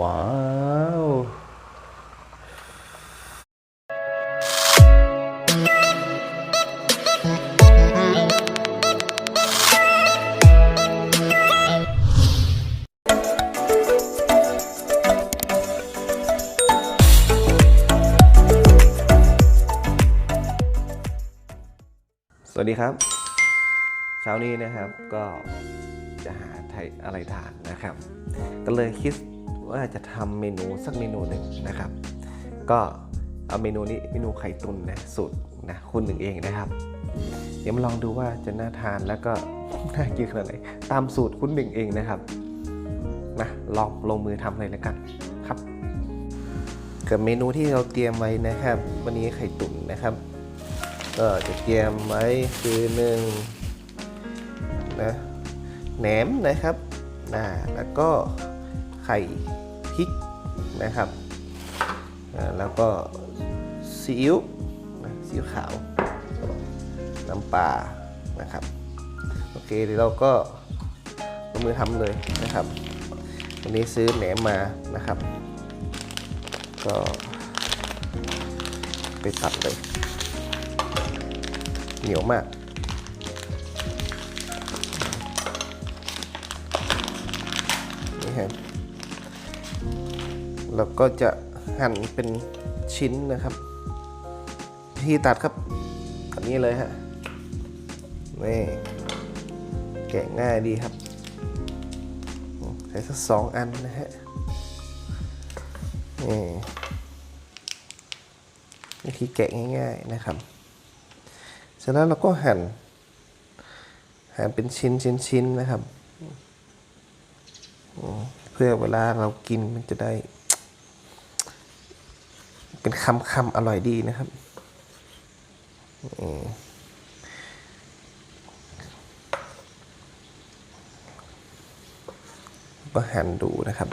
ว้าวสวัสดีครับ เช้านี้นะครับก็จะหาไทยอะไรทานนะครับ ก็เลยคิด ว่าจะทำเมนูสักเมนูหนึ่งนะครับ ก็เอาเมนูนี้เมนูไข่ตุนนะสูตรนะคุณหนึ่งเองนะครับ เดี๋ยวมาลองดูว่าจะน่าทานแล้วก็น่ากินขนาดไหนตามสูตรคุณหนึ่งเองนะครับนะลองลงมือทำเลยแล้วกันครับกับเมนูที่เราเตรียมไว้นะครับ วันนี้ไข่ตุ๋นนะครับ ก็จะเตรียมไว้คือหนึ่งนะแหนมนะครับนะแล้วก็ไข่ พริกนะครับ แล้วก็ซีอิ๊วนะซีอิ๊วขาว น้ำปลานะครับ โอเคเดี๋ยวเราก็ลงมือทำเลยนะครับ วันนี้ซื้อแหนมมานะครับ ก็ไปตัดเลย เหนียวมากนี่ครับ แล้วก็จะหั่นเป็นชิ้นนะครับที่ตัดครับแบบนี้เลยฮะนี่แกะง่ายดีครับใส่สักสองอันนะฮะนี่วิธีแกะง่ายๆนะครับเสร็จแล้วเราก็หั่นหั่นเป็นชิ้นชิ้นชิ้นนะครับ เพื่อเวลาเรากินมันจะได้ เป็นคำคำๆอร่อยดีนะครับก็หั่นดูนะครับ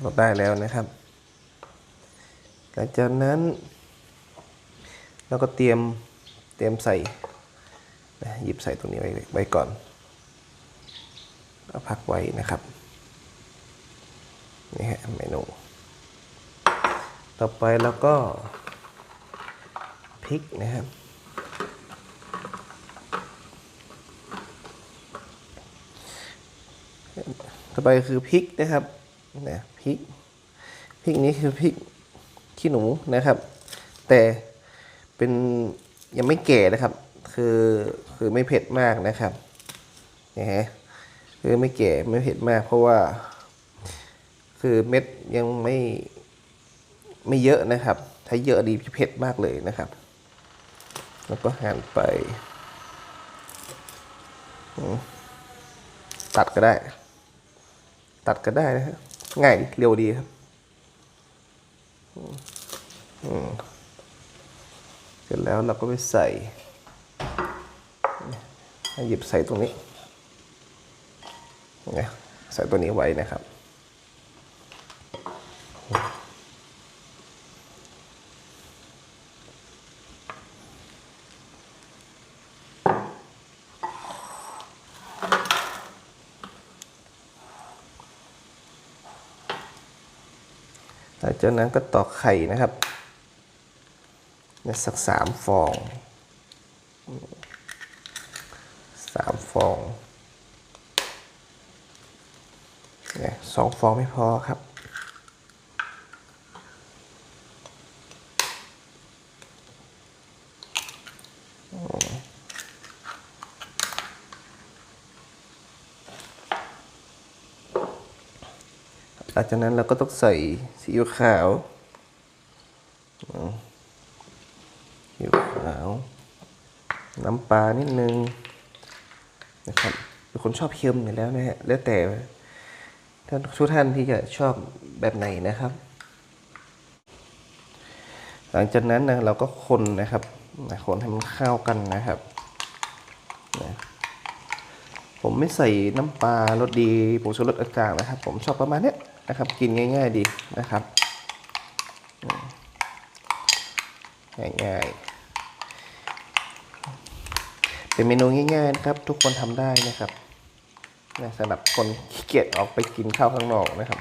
เราได้แล้วนะครับ หลังจากนั้น เราก็เตรียมเตรียมใส่หยิบใส่ตรงนี้ไว้ไว้ก่อนเอาพักไว้นะครับ นี่ฮะเมนู ต่อไปแล้วก็พริกนะครับต่อไปคือพริกนะครับนะพริกพริกนี้คือพริกขี้หนูนะครับ แต่เป็นยังไม่แก่นะครับ คือคือไม่เผ็ดมากนะครับนะฮะคือไม่แก่ไม่เผ็ดมากเพราะว่า คือเม็ดยังไม่ไม่เยอะนะครับ ถ้าเยอะดีเผ็ดมากเลยนะครับ แล้วก็หั่นไป ตัดก็ได้ ตัดก็ได้นะฮะง่ายเร็วดีครับเสร็จแล้วเราก็ไปใส่ให้หยิบใส่ตรงนี้ไงใส่ตัวนี้ไว้นะครับ หลังจากนั้นก็ตอกไข่นะครับเนี่ยสักสามฟองสามฟองเนี่ยสองฟองไม่พอครับ ลังจากนั้นเราก็ต้องใส่ซีอิ๊วขาวซีอิ๊วขาว น้ำปลานิดนึงนะครับเป็นคนชอบเค็มอยู่แล้วนะฮะแล้วแต่ท่านทุกท่านที่จะชอบแบบไหนนะครับ หลังจากนั้นนะเราก็คนนะครับคนให้มันเข้ากันนะครับนะผมไม่ใส่น้ำปลารสดีผงชูรสต่างนะครับ ผมชอบประมาณนี้ นะครับ กินง่าย ๆ ดีนะครับง่ายๆ เป็นเมนูง่ายๆนะครับ ทุกคนทำได้นะครับนะสำหรับคนขี้เกียจออกไปกินข้าวข้างนอกนะครับ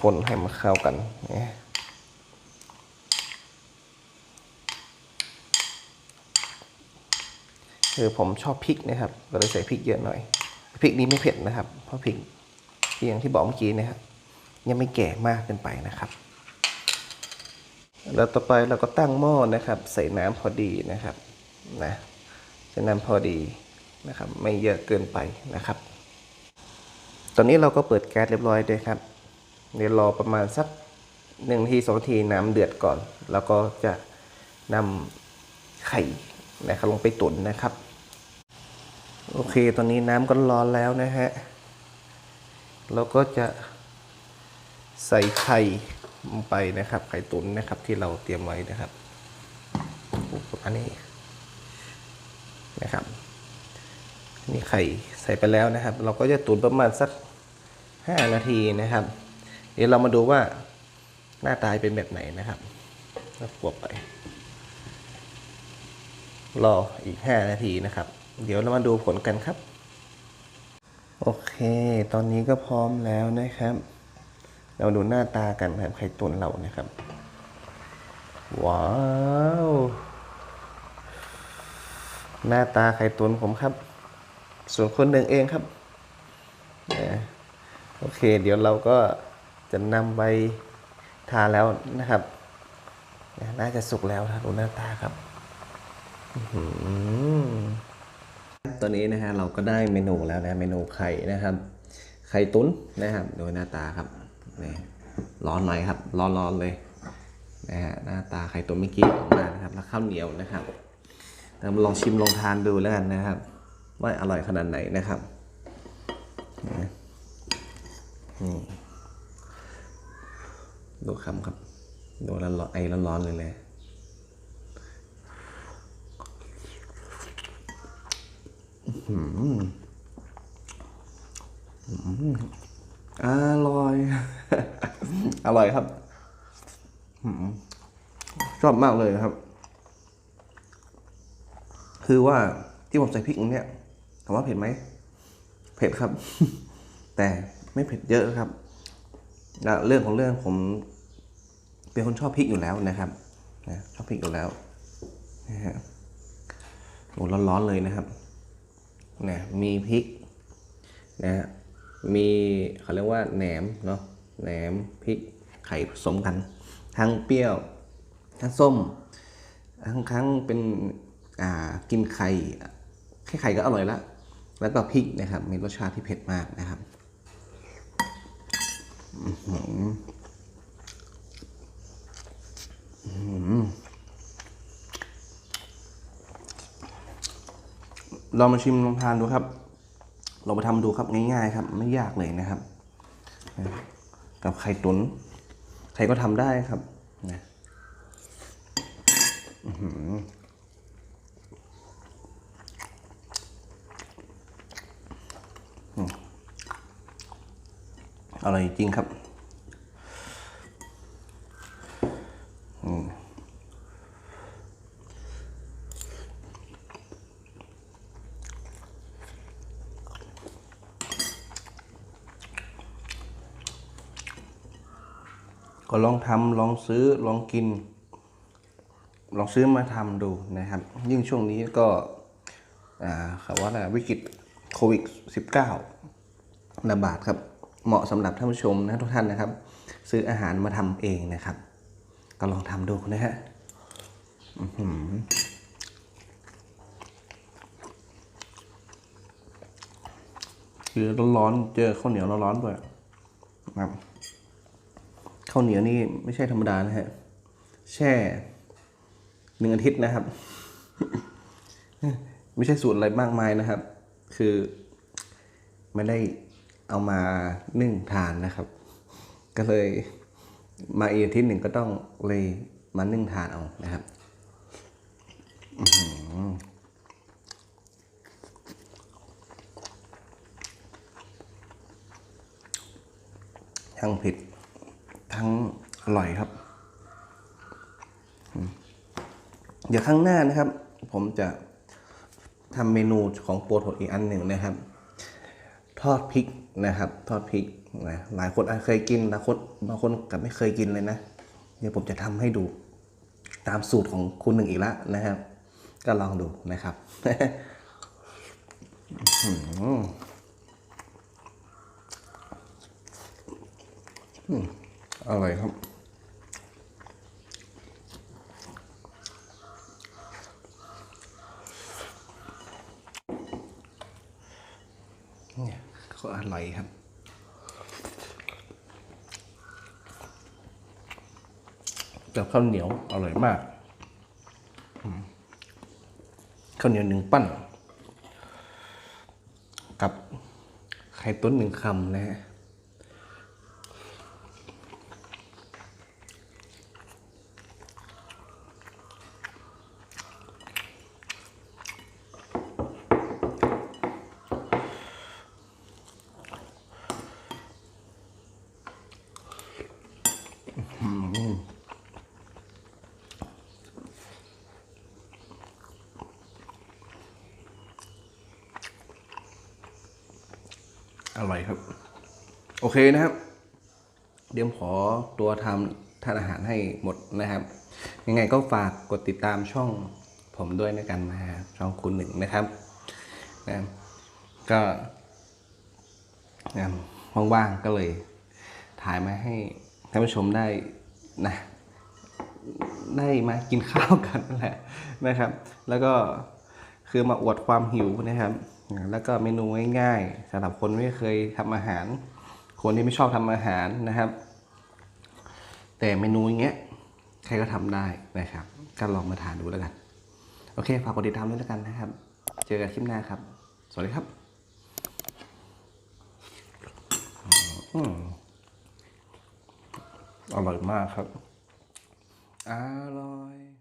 คนให้มันเข้ากันเนี่ย คือผมชอบพริกนะครับก็เลยใส่พริกเยอะหน่อยพริกนี้ไม่เผ็ดนะครับ เพราะพริกที่อย่างที่บอกเมื่อกี้นะครับยังไม่แก่มากเกินไปนะครับแล้วต่อไปเราก็ตั้งหม้อนะครับ ใส่น้ำพอดีนะครับนะใส่น้ำพอดีนะครับ ไม่เยอะเกินไปนะครับ ตอนนี้เราก็เปิดแก๊สเรียบร้อยเลยครับเดี๋ยวรอประมาณสักหนึ่งทีสองทีน้ำเดือดก่อน แล้วก็จะนำไข่นะครับลงไปตุ๋นนะครับ โอเค ตอนนี้น้ำก็ร้อนแล้วนะฮะ เราก็จะใส่ไข่ลงไปนะครับ ไข่ตุ๋นนะครับที่เราเตรียมไว้นะครับอันนี้นะครับ นี่ไข่ใส่ไปแล้วนะครับ เราก็จะตุ๋นประมาณสักห้านาทีนะครับ เดี๋ยวเรามาดูว่าหน้าตาเป็นแบบไหนนะครับแล้วบวกไป รออีก 5 นาทีนะครับ เดี๋ยวเรามาดูผลกันครับ โอเค ตอนนี้ก็พร้อมแล้วนะครับ เราดูหน้าตากันแบบไข่ตุ๋นเรานะครับ ว้าว หน้าตาไข่ตุ๋นผมครับ ส่วนคนหนึ่งเองครับนะโอเค เดี๋ยวเราก็จะนำไปทาแล้วนะครับ น่าจะสุกแล้วครับดูหน้าตาครับ อื ตอนนี้นะฮะเราก็ได้เมนูแล้วนะเมนูไข่นะครับ ไข่ตุ๋นนะครับโดยหน้าตาครับนี่ร้อนหน่อยครับร้อนๆเลยนะฮะหน้าตาไข่ตุ๋นเมื่อกี้ออกมานะครับแล้วข้าวเหนียวนะครับเราลองชิมลองทานดูแล้วกันนะครับ ว่าอร่อยขนาดไหนนะครับนะนี่ดูคำครับดูร้อนไอร้อนๆเลยเลย อร่อย อร่อยครับ ชอบมากเลยครับ คือว่าที่ผมใส่พริกเนี้ยถามว่าเผ็ดไหม เผ็ดครับ แต่ไม่เผ็ดเยอะครับเรื่องของเรื่องผม เป็นคนชอบพริกอยู่แล้วนะครับนะชอบพริกอยู่แล้วนะฮะโอ้ร้อนๆเลยนะครับ นะมีพริกนะฮะมีเขาเรียกว่าแหนมเนาะแหนมพริกไข่ผสมกัน ทั้งเปรี้ยว ทั้งส้ม ทั้งครั้งเป็นอ่ากินไข่แค่ไข่ก็อร่อยละแล้วก็พริกนะครับ มีรสชาติที่เผ็ดมากนะครับอื้อหืออื้อหือ ลองมาชิมลองทานดูครับลองไปทำดูครับง่ายๆครับ ไม่ยากเลยนะครับ กับไข่ตุน๋นใครก็ทำได้ครับนะอร่อยจริงครับ ก็ลองทำลองซื้อลองกิน ลองซื้อมาทำดูนะครับ ยิ่งช่วงนี้ก็อ่าเขาว่าอะไรวิกฤตโควิด -19 ระบาดครับเหมาะสำหรับท่านผู้ชมนะทุกท่านนะครับ ซื้ออาหารมาทำเองนะครับ ก็ลองทำดูนะฮะคือร้อนๆเจอข้าวเหนียวร้อนๆด้วยนะครับ ข้าวเหนียวนี่ไม่ใช่ธรรมดานะฮะ แช่หนึ่งอาทิตย์นะครับ ไม่ใช่สูตรอะไรมากมายนะครับ คือไม่ได้เอามานึ่งทานนะครับ ก็เลยมาอีกอาทิตย์หนึ่งก็ต้องเลยมานึ่งทานเอานะครับทั้งผ็ด ทั้งอร่อยครับ เดี๋ยวข้างหน้านะครับ ผมจะทำเมนูของโปรดผมอีกอันหนึ่งนะครับ ทอดพริกนะครับ ทอดพริกนะหลายคนอาจเคยกินบางคนบางคนกับไม่เคยกินเลยนะ เดี๋ยวผมจะทำให้ดูตามสูตรของคุณหนึ่งอีกแล้วนะครับ ก็ลองดูนะครับอืม อร่อยครับ เนี่ยก็อร่อยครับ กับข้าวเหนียวอร่อยมาก ข้าวเหนียวหนึ่งปั้น กับไข่ต้นหนึ่งคำนะฮะ อร่อยครับ โอเคนะครับ เดี๋ยวขอตัวทำทานอาหารให้หมดนะครับ ยังไงก็ฝากกดติดตามช่องผมด้วยนะกันนะฮะช่องคุณหนึ่งนะครับนะก็นะว่างๆก็เลยถ่ายมาให้ท่านผู้ชมได้นะได้มากินข้าวกันนั่นแหละนะครับ แล้วก็คือมาอวดความหิวนะครับ แล้วก็เมนูง่ายๆสำหรับคนไม่เคยทำอาหาร คนที่ไม่ชอบทำอาหารนะครับ แต่เมนูอย่างเงี้ยใครก็ทำได้นะครับ ก็ลองมาทานดูแล้วกัน โอเคฝากกดติดตามด้วยแล้วกันนะครับ เจอกันคลิปหน้าครับ สวัสดีครับอืมอร่อยมากครับ อร่อย